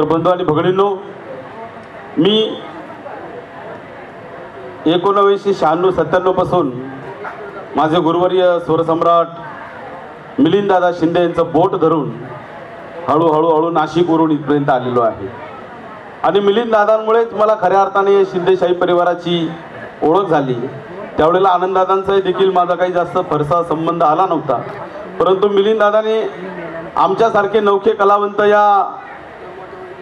तर बंधू आणि भगिनींनो मी एकोणावीसशे शहाण्णव सत्त्याण्णवपासून माझे गुरुवर्य स्वरसम्राट मिलिंददादा शिंदे यांचं बोट धरून हळूहळू हळू नाशिकवरून इथपर्यंत आलेलो आहे. आणि मिलिंददादांमुळेच मला खऱ्या अर्थाने शिंदेशाही परिवाराची ओळख झाली. त्यावेळेला आनंददादांचाही देखील माझा काही जास्त फरसा संबंध आला नव्हता. परंतु मिलिंददादाने आमच्यासारखे नौखे कलावंत या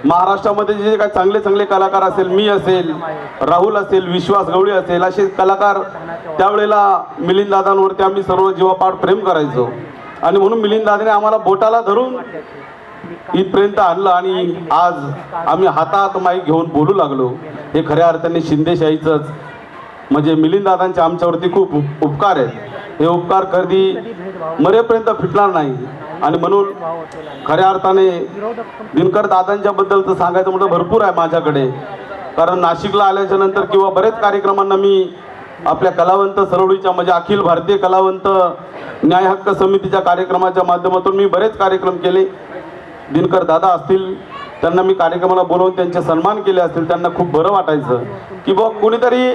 महाराष्ट्रामध्ये जे काही चांगले चांगले कलाकार असेल मी असेल राहुल असेल विश्वास गवळी असेल असे कलाकार त्यावेळेला मिलिंददादांवरती आम्ही सर्व जीवापाड प्रेम करायचो. आणि म्हणून मिलिंददादाने आम्हाला बोटाला धरून इथपर्यंत आणलं आणि आज आम्ही हातात माईक घेऊन बोलू लागलो. हे खऱ्या अर्थाने शिंदेशाहीचंच. म्हणजे मिलिंददादांचे आमच्यावरती खूप उप- उपकार आहेत. हे उपकार कधी मरेपर्यंत फिटणार नाही. आणि म्हणून खऱ्या अर्थाने दिनकर दादांच्या बद्दल तर सांगायचं म्हटलं भरपूर आहे माझ्याकडे. कारण नाशिकला आल्याच्यानंतर किंवा बरेच कार्यक्रमांना मी आपल्या कलावंत सरवळीच्या म्हणजे अखिल भारतीय कलावंत न्याय हक्क समितीच्या कार्यक्रमाच्या माध्यमातून मी बरेच कार्यक्रम केले. दिनकर दादा असतील त्यांना मी कार्यक्रमाला बोलवून त्यांचे सन्मान केले असतील त्यांना खूप बरं वाटायचं. की बघ कोणीतरी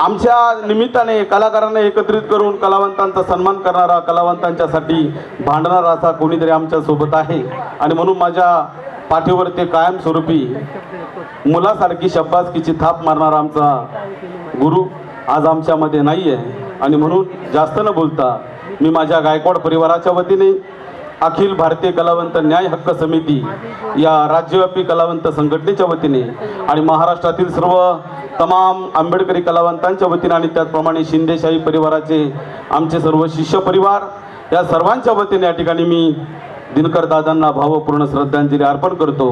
आमच्या निमित्ताने कलाकारांना एकत्रित करून कलावंतांचा सन्मान करणारा कलावंतांच्यासाठी भांडणारा असा कोणीतरी आमच्यासोबत आहे. आणि म्हणून माझ्या पाठीवर ते कायमस्वरूपी मुलासारखी शब्बासकीची थाप मारणारा आमचा गुरु आज आमच्यामध्ये नाही आहे आणि म्हणून जास्त न बोलता मी माझ्या गायकवाड परिवाराच्या वतीने अखिल भारतीय कलावंत न्याय हक्क समिती या राज्यव्यापी कलावंत संघटनेच्या वतीने आणि महाराष्ट्रातील सर्व तमाम आंबेडकरी कलावंतांच्या वतीने आणि त्याचप्रमाणे शिंदेशाही परिवाराचे आमचे सर्व शिष्य परिवार या सर्वांच्या वतीने या ठिकाणी मी दिनकर दादांना भावपूर्ण श्रद्धांजली अर्पण करतो.